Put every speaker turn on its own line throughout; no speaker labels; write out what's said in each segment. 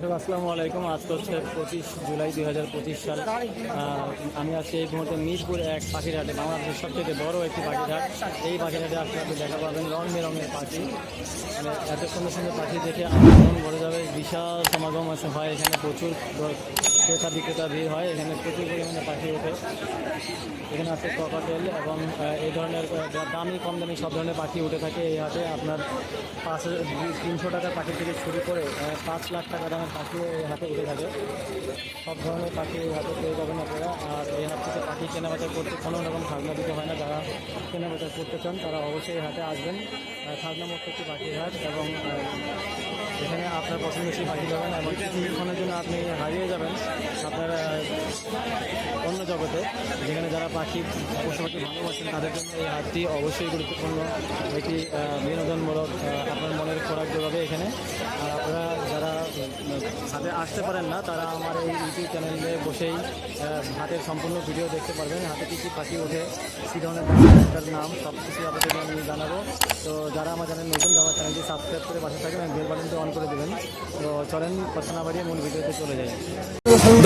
দর্শক, আসসালামু আলাইকুম। আজ হচ্ছে পঁচিশ জুলাই দুই হাজার পঁচিশ সাল। আমি আজকে এই মুহূর্তে মিরপুর এক পাখির হাটে বাংলাদেশের সবথেকে বড় একটি পাখির হাট এই পাখির হাটে আসলে আপনি দেখা পাবেন রং বেরঙের পাখি। মানে এত সুন্দর সুন্দর পাখি দেখে আমার মন যাবে। বিশাল সমাগম আছে হয় এখানে প্রচুর ক্রেতা বিক্রেতা ভিড় হয়, এখানে প্রচুর পরিমাণে পাখি ওঠে। এখানে আছে ককাটেল এবং এই ধরনের দামি, কম দামি সব ধরনের পাখি উঠে থাকে এই হাটে। আপনার পাঁচ তিনশো টাকার পাখি থেকে শুরু করে পাঁচ লাখ টাকা দামের এই হাটে উঠে থাকে। সব ধরনের পাখি হাটে পেয়ে যাবেন আপনারা। আর এই হাট থেকে পাখি কেনাবেচা করতে কোনো রকম খাজনা দিতে হয় না। যারা কেনাবেচা করতে চান, তারা অবশ্যই এই হাটে আসবেন। খাজনা মুক্ত একটি পাখির হাট এবং এখানে আপনার পছন্দসই পাখি পাবেন। এবং কিছুক্ষণের জন্য আপনি হারিয়ে যাবেন আপনার অন্য জগতে। যেখানে যারা পাখি পশু পাখি ভালোবাসেন, তাদের জন্য এই হাটটি অবশ্যই গুরুত্বপূর্ণ। একটি বিনোদনমূলক আপনার মনের খোরাক যোগাবে এখানে। আর আপনারা হাটে আসতে পারেন না, তারা আমার এই ইউটিউব চ্যানেলে বসেই হাতের সম্পূর্ণ ভিডিও দেখতে পারবেন। হাতে কী কী পাখি ওঠে, কী ধরনের পাখিটার নাম সব কিছু আপনাদেরকে আমি জানাব। তো যারা আমার চ্যানেল নতুন আমার চ্যানেলটি সাবস্ক্রাইব করে পাশে থাকবেন বেল বাটনটি অন করে দেবেন। তো চলেন, কথা না বাড়িয়ে মূল ভিডিওতে চলে যাই।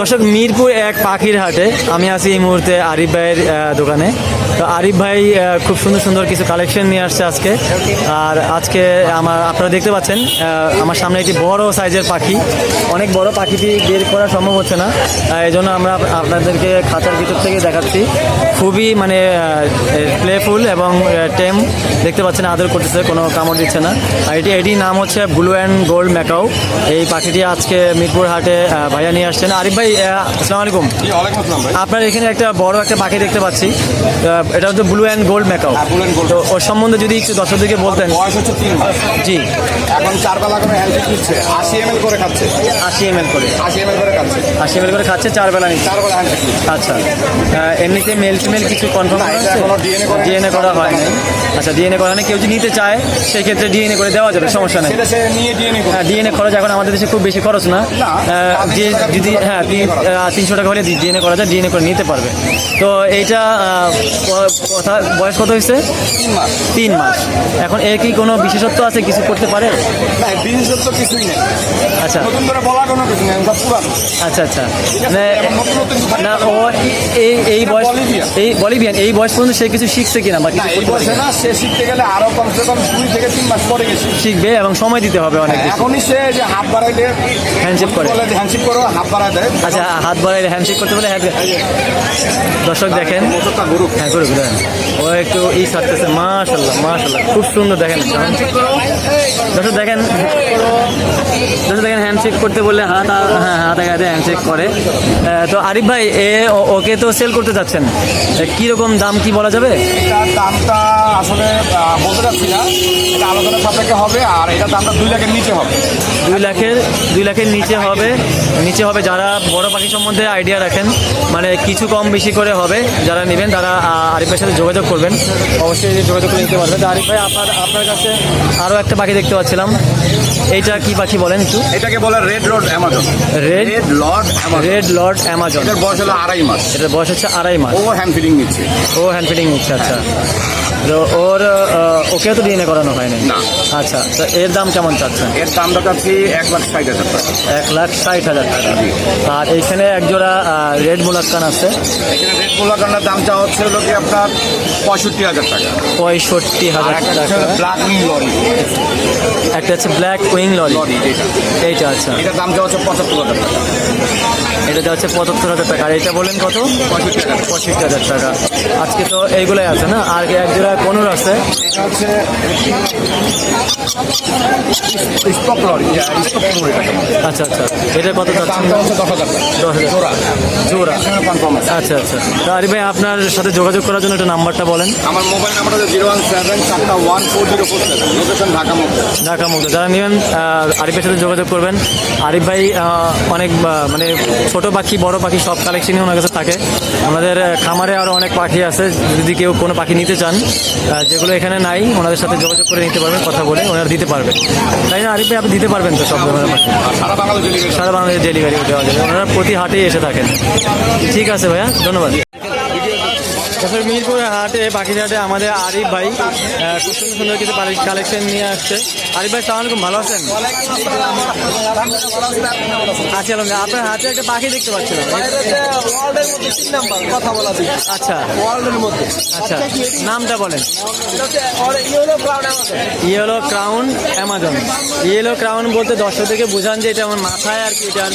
দর্শক, মিরপুর এক পাখির হাটে আমি আছি এই মুহূর্তে আরিফ ভাইয়ের দোকানে। তো আরিফ ভাই খুব সুন্দর সুন্দর কিছু কালেকশন নিয়ে আসছে আজকে। আর আজকে আমার আপনারা দেখতে পাচ্ছেন আমার সামনে একটি বড় সাইজের পাখি। অনেক বড় পাখিটি বের করা সম্ভব হচ্ছে না। এই জন্য আমরা আপনাদেরকে খাঁচার ভিতর থেকে দেখাচ্ছি। খুবই মানে প্লেফুল এবং টেম দেখতে পাচ্ছেন আদর করতেছে কোনো কামড় দিচ্ছে না। আর এটি এটির নাম হচ্ছে ব্লু অ্যান্ড গোল্ড ম্যাকাও এই পাখিটি আজকে মিরপুর হাটে ভাইয়া নিয়ে আসছেন। আরিফ ভাই আসসালামু আলাইকুম। আপনার এখানে একটা বড় একটা পাখি দেখতে পাচ্ছি। এটা হচ্ছে ব্লু অ্যান্ড গোল্ড মেকআপ
হ্যাঁ,
তো ওর সম্বন্ধে যদি একটু দর্শকদেরকে বলতেন।
বয়স হচ্ছে তিন
জি।
এখন চার বেলা করে হ্যান্ডশেক নিচ্ছে। আশি এম করে খাচ্ছে।
আশি এম করে।
আশি এম করে খাচ্ছে।
আশি এম করে খাচ্ছে চার বেলা নিচ্ছে।
চার বেলা হ্যান্ডশেক
আচ্ছা। এমনিতে মেল ফিমেল কিছু কনফার্ম ডিএনএ করা হয়নি। আচ্ছা ডিএনএ করা নেই কেউ যদি নিতে চায় সেই ক্ষেত্রে ডিএনএ করে দেওয়া যাবে সমস্যা নেই। হ্যাঁ ডিএনএ খরচ এখন আমাদের দেশে খুব বেশি খরচ না। যে যদি হ্যাঁ। তিনশো টাকা হলে ডিএনএ করা যায় ডিএনএ করে নিতে পারবে। তো এইটা কথা বয়স কত হয়েছে?
তিন মাস।
তিন মাস এখন এর কি কোনো বিশেষত্ব আছে? কিছু করতে পারে?
না বিশেষত্ব কিছুই নেই।
আচ্ছা।
নতুন করে বলা কোনো কিছু নেই
আচ্ছা আচ্ছা। মানে না ও এই এই বয়স। এই বলিভিয়ান এই বয়স পর্যন্ত সে কিছু শিখছে কিনা বা কিছু পারে?
না সে শিখতে গেলে আরও কমসে কম দুই থেকে তিন মাস পরে গেছে।
শিখবে এবং সময় দিতে হবে অনেক বেশি।
এখনই সে যে হাত বাড়াইলে
করে।
হ্যান্ডশেক করো হাত বাড়াই দেয়।
আচ্ছা হাত বাড়াইলে হ্যান্ডশেক করতে বলে হ্যাঁ দর্শক দেখেন। হ্যাঁ করে দেখেন ও একটু ই ছাড়তেছে মাশাল্লাহ মাশাল্লাহ খুব সুন্দর দেখেন। দর্শক দেখেন দর্শক দেখেন হ্যান্ডশেক করতে বললে হাত হ্যাঁ হাতে হাতে হ্যান্ডশেক করে। তো আরিফ ভাই এ ওকে তো সেল করতে যাচ্ছেন। কীরকম দাম কি বলা যাবে?
দামটা আসলে বলতে চাচ্ছি না। এটা আলোচনা সাপেক্ষে হবে আর এটার দামটা দুই লাখের নিচে হবে।
দুই লাখের দুই লাখের নিচে হবে। নিচে হবে যারা বড় পাখি সম্বন্ধে আইডিয়া রাখেন মানে কিছু কম বেশি করে হবে যারা নেবেন তারা আরিফের সাথে যোগাযোগ করবেন। অবশ্যই যোগাযোগ করে নিতে পারবেন। তো আরিফ ভাই আপনার আপনার কাছে আরও একটা পাখি দেখতে পাচ্ছিলাম। এইটা কি পাখি বলেন একটু?
এটাকে বলে red lored Amazon
red
red lored Amazon
red lored Amazon
এটার বয়স হলো আড়াই মাস।
এটার বয়স হচ্ছে আড়াই মাস।
ও হ্যান্ড ফিডিং নিচ্ছে।
ও হ্যান্ড ফিডিং নিচ্ছে আচ্ছা। তো ওর ওকেও তো ডিএনএ করানো হয়নি?
না।
আচ্ছা তো এর দাম কেমন চাচ্ছেন?
এর দামটা চাচ্ছি এক লাখ ষাট হাজার টাকা।
এক লাখ ষাট হাজার টাকা। আর এইখানে একজোড়া রেড মুলাক্কান আছে?
এখানে রেড গোলাকান্ডার দামটা হচ্ছে হলো কি আপনার পঁয়ষট্টি হাজার টাকা।
পঁয়ষট্টি হাজার টাকা।
ব্ল্যাক উইং লরি
একটা হচ্ছে ব্ল্যাক উইং লরি এইটা আচ্ছা।
এটার দামটা হচ্ছে পঁচাত্তর হাজার টাকা।
এটা হচ্ছে পঁচাত্তর হাজার টাকা। আর এটা বললেন কত?
পঁয়ষট্টি হাজার।
পঁয়ষট্টি হাজার টাকা। আজকে তো এইগুলোই আছে না? আর এক জোড়া কোনোর আছে।
এটা হচ্ছে স্টক লরি
আচ্ছা আচ্ছা। এটা কত
জোড়া
জোড়া। আচ্ছা আচ্ছা। তো আরে ভাই আপনার সাথে যোগাযোগ করার জন্য একটা নাম্বারটা বলেন।
আমার মোবাইল নাম্বার হচ্ছে জিরো ওয়ান সেভেন চারটা one four zero four seven. Location Dhaka মধ্যে
ঢাকা মুক্ত। যারা নেবেন আরিফের সাথে যোগাযোগ করবেন। আরিফ ভাই অনেক মানে ছোট পাখি বড় পাখি সব কালেকশনই ওনার কাছে থাকে। আমাদের খামারে আরও অনেক পাখি আছে। যদি কেউ কোনো পাখি নিতে চান যেগুলো এখানে নাই ওনাদের সাথে যোগাযোগ করে নিতে পারবেন কথা বলে ওনারা দিতে পারবেন। তাই না আরিফ ভাই আপনি দিতে পারবেন তো সব ধরনের পাখি
সারা বাংলাদেশ ডেলিভারি
সারা বাংলাদেশ ডেলিভারি দেওয়া যাবে। ওনারা প্রতি হাটেই এসে থাকেন। ঠিক আছে ভাইয়া ধন্যবাদ। তারপর মিরপুর হাটে, পাখির হাটে আমাদের আরিফ ভাই খুব সুন্দর সুন্দর কিছু কালেকশন নিয়ে আসছে। আরিফ ভাই সালাম আলাইকুম, ভালো আছেন? আচ্ছা আলহামদুলিল্লাহ। আপনার হাতে একটা পাখি দেখতে পাচ্ছিলাম।
কথা বলা
আচ্ছা। আচ্ছা নামটা বলেন। Yellow crown Amazon yellow crown বলতে দর্শকদেরকে বোঝান যে এটা আমার মাথায় আর কি এটার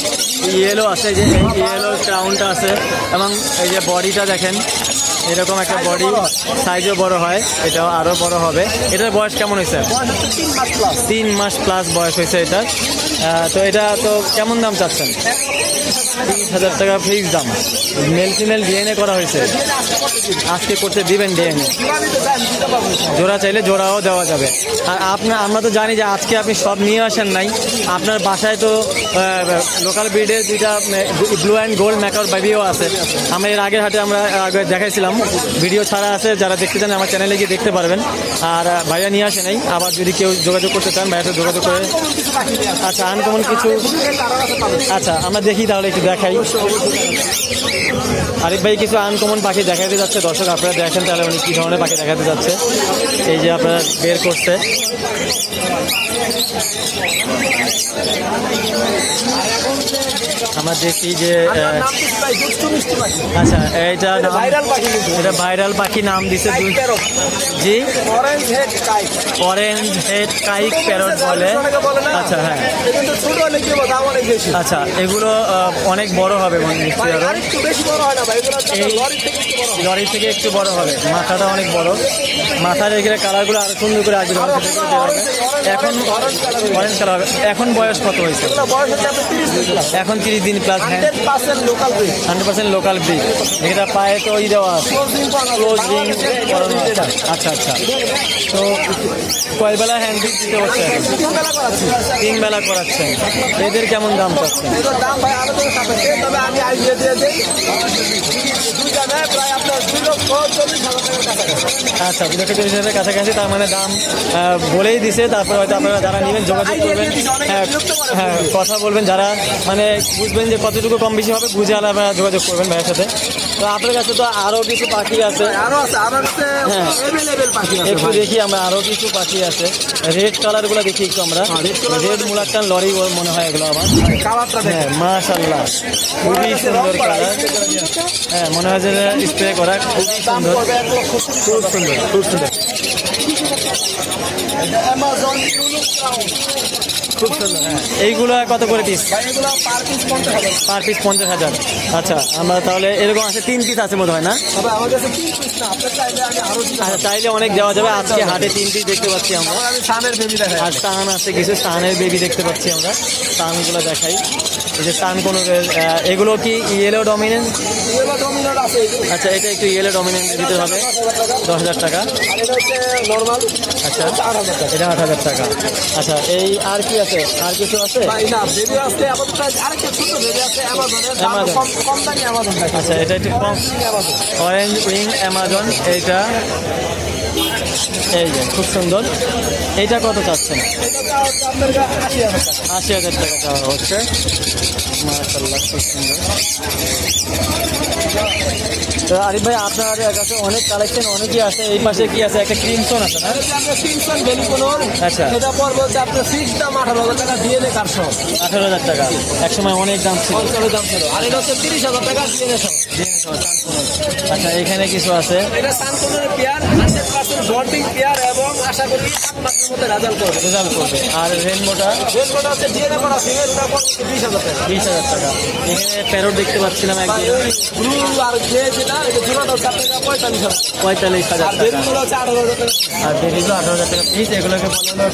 ইয়েলো আছে যে ইয়েলো ক্রাউনটা আছে। এবং এই যে বডিটা দেখেন এরকম একটা বডি সাইজও বড় হয় এটাও আরও বড় হবে। এটার বয়স কেমন হয়েছে?
তিন মাস প্লাস
বয়স হয়েছে এটার। তো এটা তো কেমন দাম চাচ্ছেন? তিরিশ হাজার টাকা ফিক্স দাম। মেল ফিমেল ডিএনএ করা হয়েছে। আজকে করতে দিবেন ডিএনএ। জোড়া চাইলে জোড়াও দেওয়া যাবে। আর আপনার আমরা তো জানি যে আজকে আপনি সব নিয়ে আসেন নাই। আপনার বাসায় তো লোকাল ব্রিডের দুইটা ব্লু অ্যান্ড গোল্ড ম্যাকার বেবিও আছে। আমরা এর আগের হাটে আমরা আগে দেখাইছিলাম। ভিডিও ছাড়া আছে, যারা দেখতে চান আমার চ্যানেলে গিয়ে দেখতে পারবেন। আর ভাইয়া নিয়ে আসে নাই। আবার যদি কেউ যোগাযোগ করতে চান, ভাইয়ার সাথে যোগাযোগ করে। আচ্ছা আনকমন কিছু। আচ্ছা আমরা দেখি তাহলে একটু দেখাই। আরিফ ভাই, কিছু আনকমন পাখি দেখাতে যাচ্ছে। দর্শক, আপনারা দেখেন তাহলে উনি কী ধরনের পাখি দেখাতে যাচ্ছে। এই যে আপনারা বের করছে। আমরা দেখি যে। আচ্ছা এইটা
এটা ভাইরাল পাখি
এটা ভাইরাল পাখি নাম দিছে। জি
orange head caique.
Orange head caique parrot বলে? আচ্ছা হ্যাঁ। আচ্ছা এগুলো অনেক বড় হবে মনে নিশ্চয়ই
আরও
লরি থেকে একটু বড় হবে মাথাটা অনেক বড় মাথার এখানে কালারগুলো আরও সুন্দর করে আসবে। এখন। অরেঞ্জ কালার হবে এখন বয়স কত হয়েছে
এগুলো বয়স হচ্ছে আপনার 30 দিন plus।
এখন তিরিশ দিন প্লাস হ্যাঁ।
100% local breed।
Hundred percent local breed এটা পায়ে তো ই দেওয়া আছে। ক্লোজ। আচ্ছা আচ্ছা। তো কয় বেলা হ্যান্ড দিতে হচ্ছে?
তিন বেলা
করাচ্ছেন এদের কেমন দাম পাচ্ছেন
এগুলোর দাম ভাই আলোচনা সাপেক্ষে, তবে আমি আইডিয়া দিয়ে দিই। দুইটা প্রায় আপনার দুই লক্ষ চল্লিশ হাজার টাকার কাছাকাছি।
আচ্ছা দু লক্ষ চল্লিশ হাজারের কাছাকাছি তার মানে দাম বলেই দিছে। তারপরে হয়তো আপনারা যারা নেবেন যোগাযোগ করবেন। হ্যাঁ হ্যাঁ কথা বলবেন। যারা মানে বুঝবেন যে কতটুকু কম বেশি হবে বুঝে আলাদা আপনারা যোগাযোগ করবেন ভাইয়ের সাথে। তো আপনার কাছে তো আরও কিছু পাখি আছে। হ্যাঁ। একটু দেখি আমরা আরও কিছু পাখি আছে। রেড কালারগুলো দেখি একটু আমরা। রেড মুলাক্কান লরি মনে হয় এগুলো আমার হ্যাঁ
দেখেন।
মাশাল্লাহ খুবই সুন্দর কালার হ্যাঁ মনে হয় যে স্প্রে করা। খুবই সুন্দর। খুব সুন্দর খুব সুন্দর। খুব সুন্দর হ্যাঁ এইগুলো কত করে পিস
পার পিস পঞ্চাশ হাজার।
আচ্ছা আমরা তাহলে এরকম আছে তিন পিস আছে মনে হয় না? আচ্ছা চাইলে অনেক যাওয়া যাবে। আজকে হাটে তিন পিস দেখতে পাচ্ছি আমরা। আর সাহান আছে কিছু সাহানের বেবি দেখতে পাচ্ছি আমরা। সাহানগুলো দেখাই। যে কোনো এগুলো কি ইয়েলো ডমিনেন্ট আচ্ছা এটা একটু ইয়েলো ডমিনেন্ট দিতে হবে। দশ হাজার টাকা। আচ্ছা এটা আট হাজার টাকা। আচ্ছা এই আর কি আছে? আর কিছু আছে? আচ্ছা এটা একটু কম। অরেঞ্জ উইং অ্যামাজন এইটা। এই যে খুব সুন্দর। এইটা কত চাচ্ছেন?
আশি হাজার টাকা
চাওয়া হচ্ছে। মাশাল্লাহ খুব সুন্দর। তো আরিফ ভাই আপনার কাছে অনেক কালেকশন অনেকই আছে। এই পাশে কি আছে? একটা ক্রিমসন আছে না?
বেলিকোনোর
আচ্ছা।
এটা হচ্ছে আপনার ফিক্স দাম আঠারো হাজার টাকা ডিএনএ কার্ড সহ
আঠারো হাজার টাকা। একসময় অনেক দাম ছিল।
দাম ছিল। আর এটা হচ্ছে তিরিশ হাজার টাকা ডিএনএ সহ
আচ্ছা এখানে কিছু আছে।
এটা সানকোনের পেয়ার হান্ড্রেড পার্সেন্ট ভোল্টিং পেয়ার এবং আশা করি মাসের মধ্যে রেজাল্ট করবে।
রেজাল্ট করবে। আর রেনবোটা
রেলকোটা হচ্ছে ডিএনএ করা ফিমেল ওটা বিশ হাজার টাকা।
বিশ হাজার টাকা। এখানে প্যারোট দেখতে পাচ্ছিলাম একদম
ব্লু আর গ্রে যেটা এটা জোড়াটা হচ্ছে আপনার পঁয়তাল্লিশ হাজার টাকা।
পঁয়তাল্লিশ হাজার
আর
টাকা।
হচ্ছে আঠারো হাজার টাকা।
আর বেবিগুলো আঠারো হাজার টাকা পিস এগুলোকে বলে হলো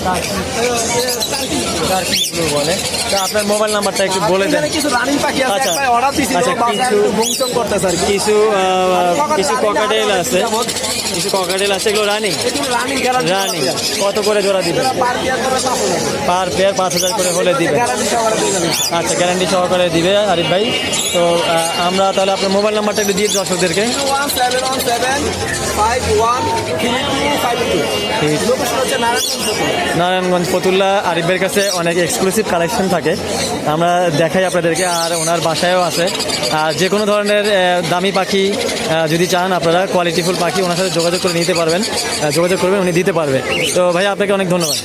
বলে। তো আপনার মোবাইল নাম্বারটা একটু বলে দেন।
কিছু রানিং পাখি আছে
আচ্ছা।
অর্ডার
আচ্ছা, কিছু- কিছু কিছু ককাটেল আছে কিছু ককাটেল আছে এগুলো রানিং
রানিং
রানিং কত করে জোড়া দিবেন
পার পেয়ার পাঁচ হাজার
করে হলে
দিবে।
আচ্ছা গ্যারান্টি সহকারে দিবে আরিফ ভাই। তো আমরা তাহলে আপনার মোবাইল নাম্বারটা একটু দিয়ে দর্শকদেরকে।
নারায়ণগঞ্জ
ফতুল্লা আরিফের কাছে অনেক এক্সক্লুসিভ কালেকশন থাকে। আমরা দেখাই আপনাদেরকে, আর ওনার বাসায়ও আছে। আর যে কোনো ধরনের দামি পাখি যদি চান আপনারা কোয়ালিটিফুল পাখি ওনার সাথে যোগাযোগ করে নিতে পারবেন। যোগাযোগ করবেন, উনি দিতে পারবে তো ভাই আপনাকে অনেক ধন্যবাদ।